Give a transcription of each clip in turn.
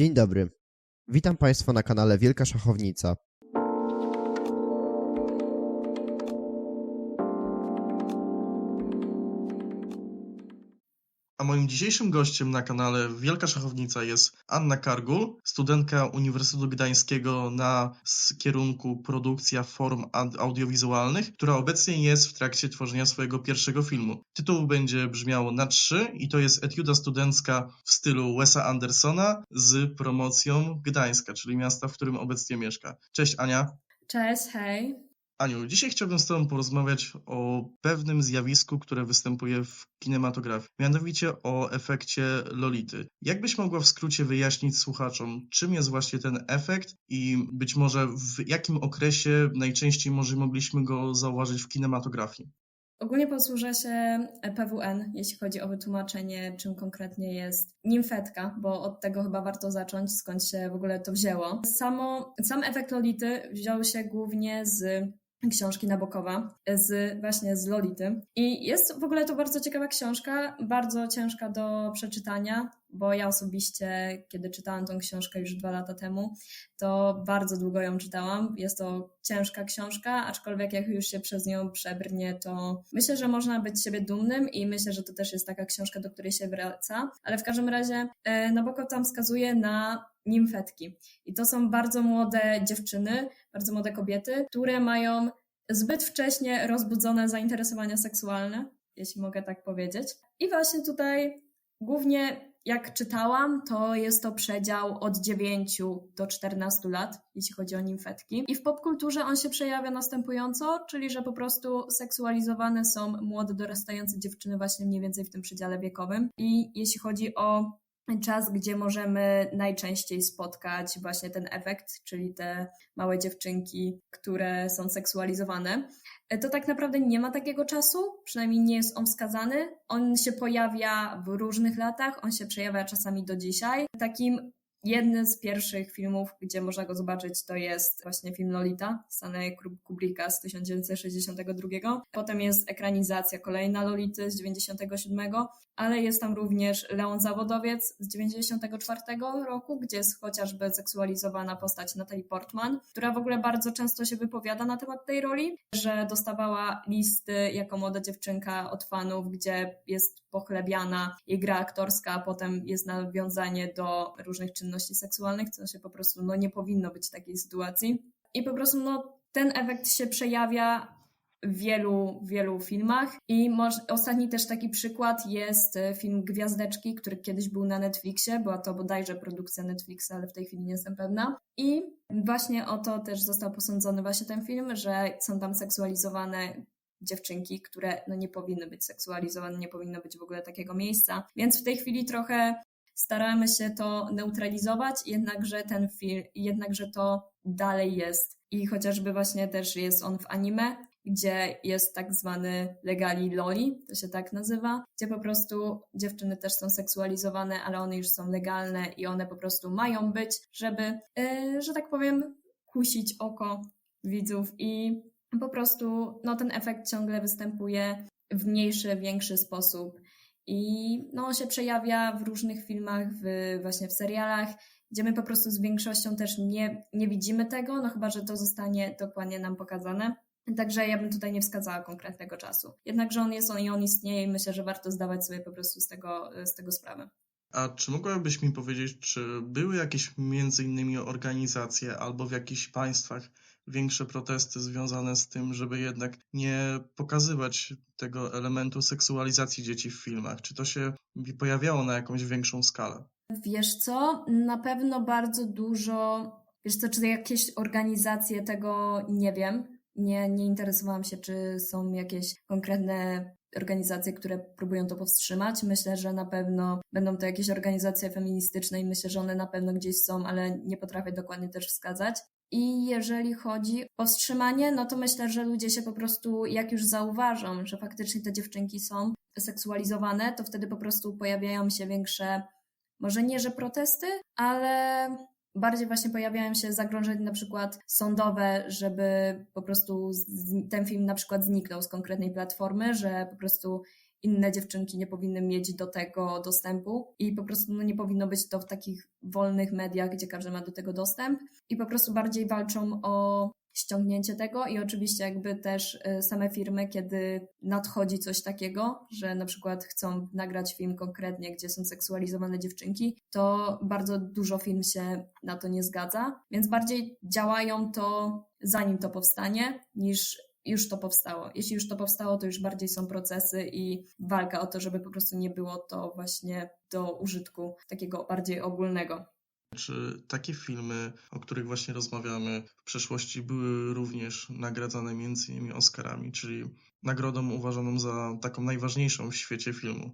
Dzień dobry. Witam Państwa na kanale Wielka Szachownica. Moim dzisiejszym gościem na kanale Wielka Szachownica jest Anna Kargul, studentka Uniwersytetu Gdańskiego na kierunku produkcja form audiowizualnych, która obecnie jest w trakcie tworzenia swojego pierwszego filmu. Tytuł będzie brzmiał na trzy i to jest etiuda studencka w stylu Wesa Andersona z promocją Gdańska, czyli miasta, w którym obecnie mieszka. Cześć Ania. Cześć, hej. Aniu, dzisiaj chciałbym z Tobą porozmawiać o pewnym zjawisku, które występuje w kinematografii, mianowicie o efekcie Lolity. Jak byś mogła w skrócie wyjaśnić słuchaczom, czym jest właśnie ten efekt i być może w jakim okresie najczęściej może mogliśmy go zauważyć w kinematografii? Ogólnie posłużę się PWN, jeśli chodzi o wytłumaczenie, czym konkretnie jest nimfetka, bo od tego chyba warto zacząć, skąd się w ogóle to wzięło. Samo, sam efekt Lolity wziął się głównie z książki Nabokowa, z właśnie z Lolity. I jest w ogóle to bardzo ciekawa książka, bardzo ciężka do przeczytania, bo ja osobiście, kiedy czytałam tą książkę już dwa lata temu, to bardzo długo ją czytałam. Jest to ciężka książka, aczkolwiek jak już się przez nią przebrnie, to myślę, że można być siebie dumnym i myślę, że to też jest taka książka, do której się wraca. Ale w każdym razie e, Nabokov tam wskazuje na nimfetki. I to są bardzo młode dziewczyny, bardzo młode kobiety, które mają zbyt wcześnie rozbudzone zainteresowania seksualne, jeśli mogę tak powiedzieć. I właśnie tutaj głównie jak czytałam, to jest to przedział od 9 do 14 lat, jeśli chodzi o nimfetki. I w popkulturze on się przejawia następująco, czyli że po prostu seksualizowane są młode dorastające dziewczyny właśnie mniej więcej w tym przedziale wiekowym. I jeśli chodzi o czas, gdzie możemy najczęściej spotkać właśnie ten efekt, czyli te małe dziewczynki, które są seksualizowane, to tak naprawdę nie ma takiego czasu, przynajmniej nie jest on wskazany. On się pojawia w różnych latach, on się przejawia czasami do dzisiaj. Takim jednym z pierwszych filmów, gdzie można go zobaczyć, to jest właśnie film Lolita Stanley Kubricka z 1962. Potem jest ekranizacja kolejna Lolity z 1997, ale jest tam również Leon Zawodowiec z 1994 roku, gdzie jest chociażby seksualizowana postać Natalie Portman, która w ogóle bardzo często się wypowiada na temat tej roli, że dostawała listy jako młoda dziewczynka od fanów, gdzie jest pochlebiana jej gra aktorska, a potem jest nawiązanie do różnych czynności seksualnych, co się po prostu no, nie powinno być takiej sytuacji. I po prostu no, ten efekt się przejawia w wielu, wielu filmach. I ostatni też taki przykład jest e, film Gwiazdeczki, który kiedyś był na Netflixie. Była to bodajże produkcja Netflixa, ale w tej chwili nie jestem pewna. I właśnie o to też został posądzony właśnie ten film, że są tam seksualizowane dziewczynki, które no nie powinny być seksualizowane, nie powinno być w ogóle takiego miejsca. Więc w tej chwili trochę staramy się to neutralizować, jednakże ten film, jednakże to dalej jest. I chociażby właśnie też jest on w anime, gdzie jest tak zwany legali loli, to się tak nazywa, gdzie po prostu dziewczyny też są seksualizowane, ale one już są legalne i one po prostu mają być, żeby, yy, że tak powiem, kusić oko widzów i po prostu no, ten efekt ciągle występuje w mniejszy, większy sposób. I no, on się przejawia w różnych filmach, w, właśnie w serialach, gdzie my po prostu z większością też nie, nie widzimy tego, no chyba, że to zostanie dokładnie nam pokazane. Także ja bym tutaj nie wskazała konkretnego czasu. Jednakże on jest on i on istnieje i myślę, że warto zdawać sobie po prostu z tego, z tego sprawę. A czy mogłabyś mi powiedzieć, czy były jakieś między innymi organizacje albo w jakichś państwach większe protesty związane z tym, żeby jednak nie pokazywać tego elementu seksualizacji dzieci w filmach? Czy to się pojawiało na jakąś większą skalę? Wiesz co, na pewno bardzo dużo, wiesz co, czy jakieś organizacje tego nie wiem, nie, nie interesowałam się, czy są jakieś konkretne organizacje, które próbują to powstrzymać. Myślę, że na pewno będą to jakieś organizacje feministyczne i myślę, że one na pewno gdzieś są, ale nie potrafię dokładnie też wskazać. I jeżeli chodzi o wstrzymanie, no to myślę, że ludzie się po prostu, jak już zauważą, że faktycznie te dziewczynki są seksualizowane, to wtedy po prostu pojawiają się większe, może nie, że protesty, ale bardziej właśnie pojawiają się zagrożenia na przykład sądowe, żeby po prostu ten film na przykład zniknął z konkretnej platformy, że po prostu inne dziewczynki nie powinny mieć do tego dostępu i po prostu no, nie powinno być to w takich wolnych mediach, gdzie każdy ma do tego dostęp i po prostu bardziej walczą o ściągnięcie tego i oczywiście jakby też y, same firmy, kiedy nadchodzi coś takiego, że na przykład chcą nagrać film konkretnie, gdzie są seksualizowane dziewczynki, to bardzo dużo firm się na to nie zgadza, więc bardziej działają to zanim to powstanie, niż już to powstało. Jeśli już to powstało, to już bardziej są procesy i walka o to, żeby po prostu nie było to właśnie do użytku takiego bardziej ogólnego. Czy takie filmy, o których właśnie rozmawiamy, w przeszłości były również nagradzane między innymi Oscarami, czyli nagrodą uważaną za taką najważniejszą w świecie filmu?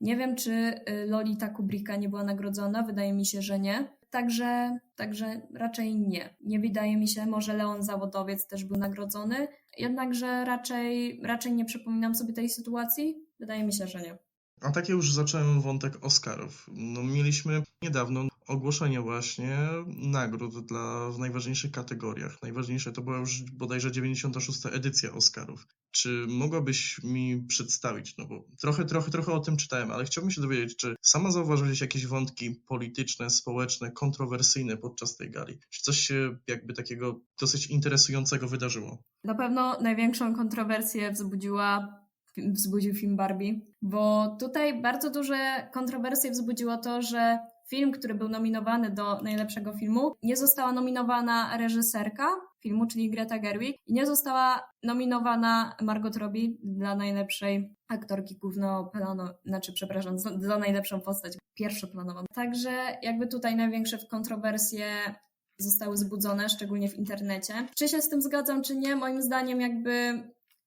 Nie wiem, czy y, Lolita Kubricka nie była nagrodzona, wydaje mi się, że nie. Także, także raczej nie. Nie wydaje mi się, może Leon Zawodowiec też był nagrodzony, jednakże raczej, raczej nie przypominam sobie tej sytuacji. Wydaje mi się, że nie. A tak już zacząłem wątek Oscarów. No, mieliśmy niedawno ogłoszenie właśnie nagród dla, w najważniejszych kategoriach. Najważniejsze to była już bodajże 96. edycja Oscarów. Czy mogłabyś mi przedstawić, no bo trochę, trochę, trochę o tym czytałem, ale chciałbym się dowiedzieć, czy sama zauważyłeś jakieś wątki polityczne, społeczne, kontrowersyjne podczas tej gali? Czy coś się jakby takiego dosyć interesującego wydarzyło? Na pewno największą kontrowersję wzbudziła wzbudził film Barbie, bo tutaj bardzo duże kontrowersje wzbudziło to, że film, który był nominowany do najlepszego filmu, nie została nominowana reżyserka filmu, czyli Greta Gerwig, i nie została nominowana Margot Robbie dla najlepszej aktorki głównoplano, znaczy przepraszam, za, za najlepszą postać pierwszoplanową. Także jakby tutaj największe kontrowersje zostały wzbudzone, szczególnie w internecie. Czy się z tym zgadzam, czy nie? Moim zdaniem jakby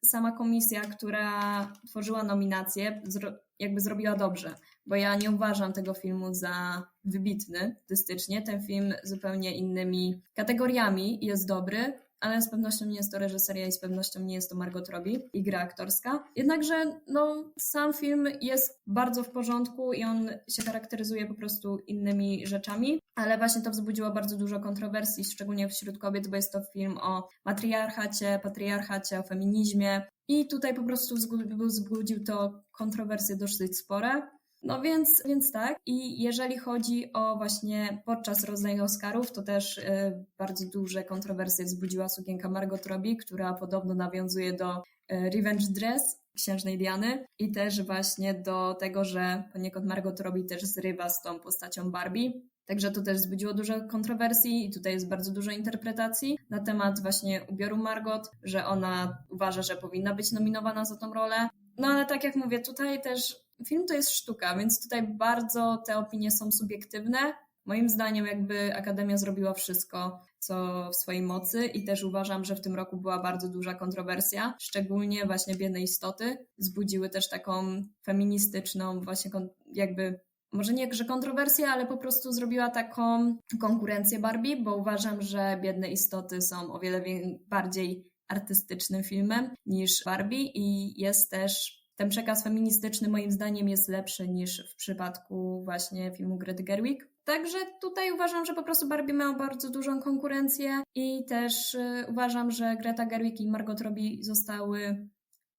sama komisja, która tworzyła nominacje, zro jakby zrobiła dobrze, bo ja nie uważam tego filmu za wybitny artystycznie. Ten film zupełnie innymi kategoriami jest dobry, ale z pewnością nie jest to reżyseria i z pewnością nie jest to Margot Robbie i gra aktorska. Jednakże no, sam film jest bardzo w porządku i on się charakteryzuje po prostu innymi rzeczami, ale właśnie to wzbudziło bardzo dużo kontrowersji, szczególnie wśród kobiet, bo jest to film o matriarchacie, patriarchacie, o feminizmie i tutaj po prostu wzbudził to kontrowersje dosyć spore. No więc, więc tak. I jeżeli chodzi o właśnie podczas rozdania Oscarów, to też y, bardzo duże kontrowersje wzbudziła sukienka Margot Robbie, która podobno nawiązuje do y, Revenge Dress księżnej Diany i też właśnie do tego, że poniekąd Margot Robbie też zrywa z tą postacią Barbie. Także to też wzbudziło dużo kontrowersji i tutaj jest bardzo dużo interpretacji na temat właśnie ubioru Margot, że ona uważa, że powinna być nominowana za tą rolę. No ale tak jak mówię, tutaj też film to jest sztuka, więc tutaj bardzo te opinie są subiektywne. Moim zdaniem jakby Akademia zrobiła wszystko, co w swojej mocy i też uważam, że w tym roku była bardzo duża kontrowersja, szczególnie właśnie Biedne Istoty wzbudziły też taką feministyczną właśnie jakby może nie że kontrowersję, ale po prostu zrobiła taką konkurencję Barbie, bo uważam, że Biedne Istoty są o wiele bardziej artystycznym filmem niż Barbie i jest też ten przekaz feministyczny moim zdaniem jest lepszy niż w przypadku właśnie filmu Grety Gerwig. Także tutaj uważam, że po prostu Barbie miał bardzo dużą konkurencję i też y, uważam, że Greta Gerwig i Margot Robbie zostały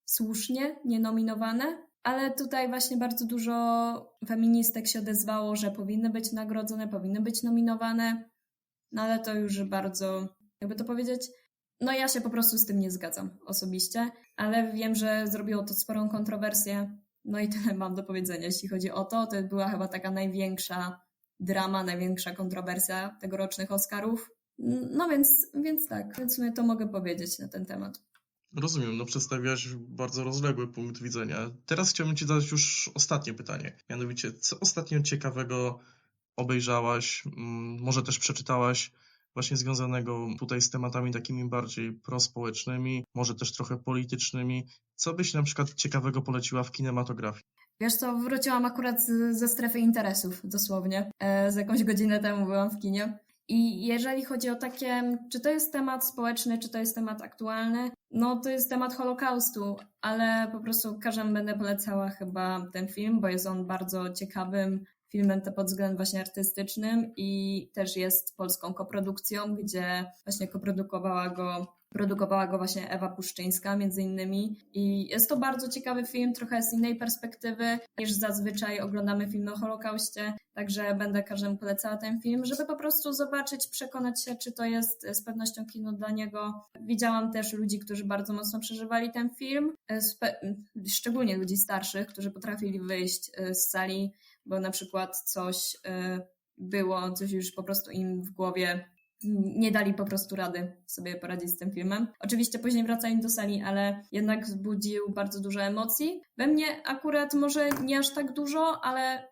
słusznie nienominowane, ale tutaj właśnie bardzo dużo feministek się odezwało, że powinny być nagrodzone, powinny być nominowane, no ale to już bardzo, jakby to powiedzieć, no ja się po prostu z tym nie zgadzam osobiście, ale wiem, że zrobiło to sporą kontrowersję. No i tyle mam do powiedzenia, jeśli chodzi o to. To była chyba taka największa drama, największa kontrowersja tegorocznych Oscarów. No więc, więc tak, więc w to mogę powiedzieć na ten temat. Rozumiem, no przedstawiałaś bardzo rozległy punkt widzenia. Teraz chciałbym Ci zadać już ostatnie pytanie. Mianowicie, co ostatnio ciekawego obejrzałaś, mm, może też przeczytałaś właśnie związanego tutaj z tematami takimi bardziej prospołecznymi, może też trochę politycznymi. Co byś na przykład ciekawego poleciła w kinematografii? Wiesz co, wróciłam akurat z, ze strefy interesów, dosłownie. E, z jakąś godzinę temu byłam w kinie. I jeżeli chodzi o takie, czy to jest temat społeczny, czy to jest temat aktualny, no to jest temat Holokaustu, ale po prostu każdemu będę polecała chyba ten film, bo jest on bardzo ciekawym filmem to pod względem właśnie artystycznym i też jest polską koprodukcją, gdzie właśnie koprodukowała go Produkowała go właśnie Ewa Puszczyńska między innymi i jest to bardzo ciekawy film, trochę z innej perspektywy niż zazwyczaj oglądamy filmy o Holokauście, także będę każdemu polecała ten film, żeby po prostu zobaczyć, przekonać się, czy to jest z pewnością kino dla niego. Widziałam też ludzi, którzy bardzo mocno przeżywali ten film, spe- szczególnie ludzi starszych, którzy potrafili wyjść e, z sali, bo na przykład coś e, było, coś już po prostu im w głowie nie dali po prostu rady sobie poradzić z tym filmem. Oczywiście później wracali do sali, ale jednak wzbudził bardzo dużo emocji. We mnie akurat może nie aż tak dużo, ale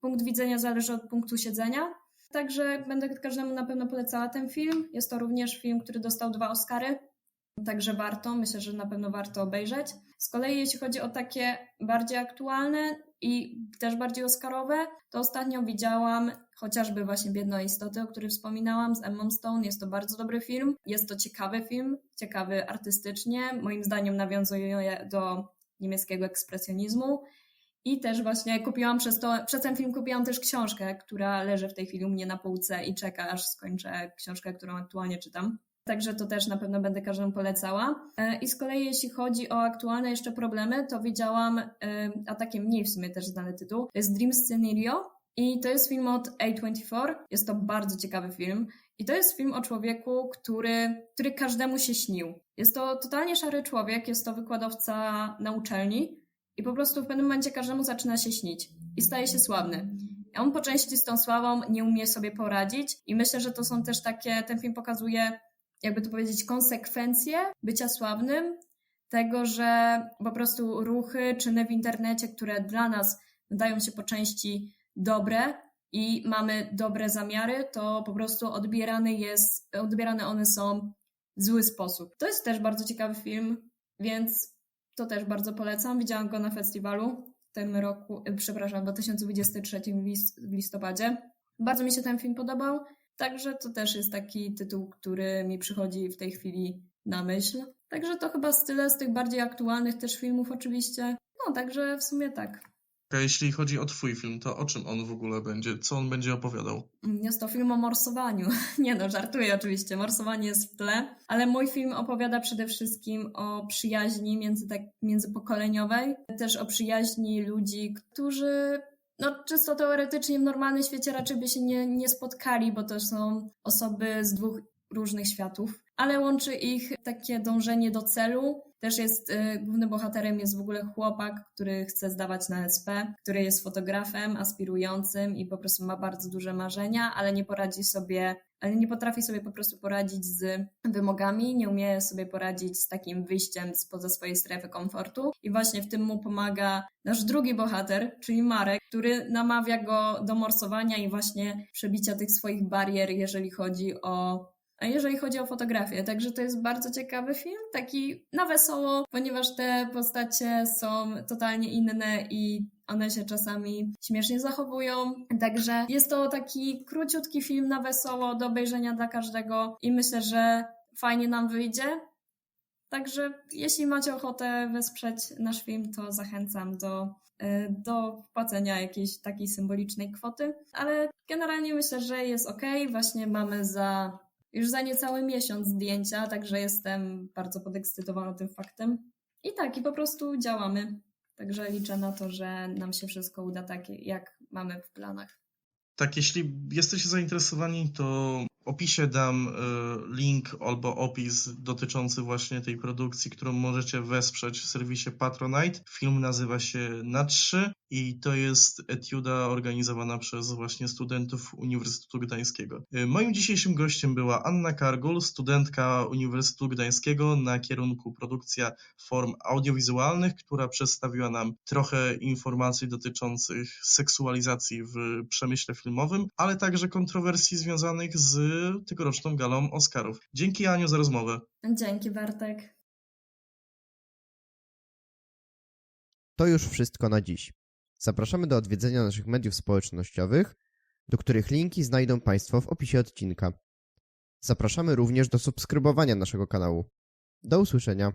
punkt widzenia zależy od punktu siedzenia. Także będę każdemu na pewno polecała ten film. Jest to również film, który dostał dwa Oscary, także warto, myślę, że na pewno warto obejrzeć. Z kolei jeśli chodzi o takie bardziej aktualne i też bardziej oscarowe, to ostatnio widziałam chociażby właśnie Biedne Istoty, o których wspominałam, z Emma Stone. Jest to bardzo dobry film. Jest to ciekawy film, ciekawy artystycznie. Moim zdaniem nawiązuje do niemieckiego ekspresjonizmu. I też właśnie kupiłam przez to, przez ten film kupiłam też książkę, która leży w tej chwili u mnie na półce i czeka, aż skończę książkę, którą aktualnie czytam. Także to też na pewno będę każdemu polecała. E, I z kolei jeśli chodzi o aktualne jeszcze problemy, to widziałam, e, a takie mniej w sumie też znany tytuł, jest Dream Scenario i to jest film od A24. Jest to bardzo ciekawy film. I to jest film o człowieku, który, który każdemu się śnił. Jest to totalnie szary człowiek, jest to wykładowca na uczelni i po prostu w pewnym momencie każdemu zaczyna się śnić i staje się sławny. On po części z tą sławą nie umie sobie poradzić i myślę, że to są też takie, ten film pokazuje, jakby to powiedzieć, konsekwencje bycia sławnym, tego, że po prostu ruchy, czyny w internecie, które dla nas wydają się po części dobre i mamy dobre zamiary, to po prostu odbierane jest, odbierane one są w zły sposób. To jest też bardzo ciekawy film, więc to też bardzo polecam. Widziałam go na festiwalu w tym roku, y, przepraszam, w 2023 w list- w listopadzie. Bardzo mi się ten film podobał, także to też jest taki tytuł, który mi przychodzi w tej chwili na myśl. Także to chyba tyle z tych bardziej aktualnych też filmów oczywiście. No, także w sumie tak. A jeśli chodzi o twój film, to o czym on w ogóle będzie? Co on będzie opowiadał? Jest to film o morsowaniu. Nie no, żartuję oczywiście, morsowanie jest w tle, ale mój film opowiada przede wszystkim o przyjaźni między, tak, międzypokoleniowej, też o przyjaźni ludzi, którzy no, czysto teoretycznie w normalnym świecie raczej by się nie, nie spotkali, bo to są osoby z dwóch różnych światów, ale łączy ich takie dążenie do celu. Też jest, y, głównym bohaterem jest w ogóle chłopak, który chce zdawać na SP, który jest fotografem aspirującym i po prostu ma bardzo duże marzenia, ale nie poradzi sobie, nie potrafi sobie po prostu poradzić z wymogami, nie umie sobie poradzić z takim wyjściem spoza swojej strefy komfortu. I właśnie w tym mu pomaga nasz drugi bohater, czyli Marek, który namawia go do morsowania i właśnie przebicia tych swoich barier, jeżeli chodzi o jeżeli chodzi o fotografię, także to jest bardzo ciekawy film, taki na wesoło, ponieważ te postacie są totalnie inne i one się czasami śmiesznie zachowują. Także jest to taki króciutki film na wesoło do obejrzenia dla każdego i myślę, że fajnie nam wyjdzie. Także jeśli macie ochotę wesprzeć nasz film, to zachęcam do, y, do wpłacenia jakiejś takiej symbolicznej kwoty. Ale generalnie myślę, że jest ok. Właśnie mamy za już za niecały miesiąc zdjęcia, także jestem bardzo podekscytowana tym faktem. I tak, i po prostu działamy. Także liczę na to, że nam się wszystko uda tak, jak mamy w planach. Tak, jeśli jesteście zainteresowani, to opisie dam y, link albo opis dotyczący właśnie tej produkcji, którą możecie wesprzeć w serwisie Patronite. Film nazywa się Na 3 i to jest etiuda organizowana przez właśnie studentów Uniwersytetu Gdańskiego. Y, Moim dzisiejszym gościem była Anna Kargul, studentka Uniwersytetu Gdańskiego na kierunku produkcja form audiowizualnych, która przedstawiła nam trochę informacji dotyczących seksualizacji w przemyśle filmowym, ale także kontrowersji związanych z tegoroczną galą Oscarów. Dzięki Aniu za rozmowę. Dzięki, Bartek. To już wszystko na dziś. Zapraszamy do odwiedzenia naszych mediów społecznościowych, do których linki znajdą Państwo w opisie odcinka. Zapraszamy również do subskrybowania naszego kanału. Do usłyszenia.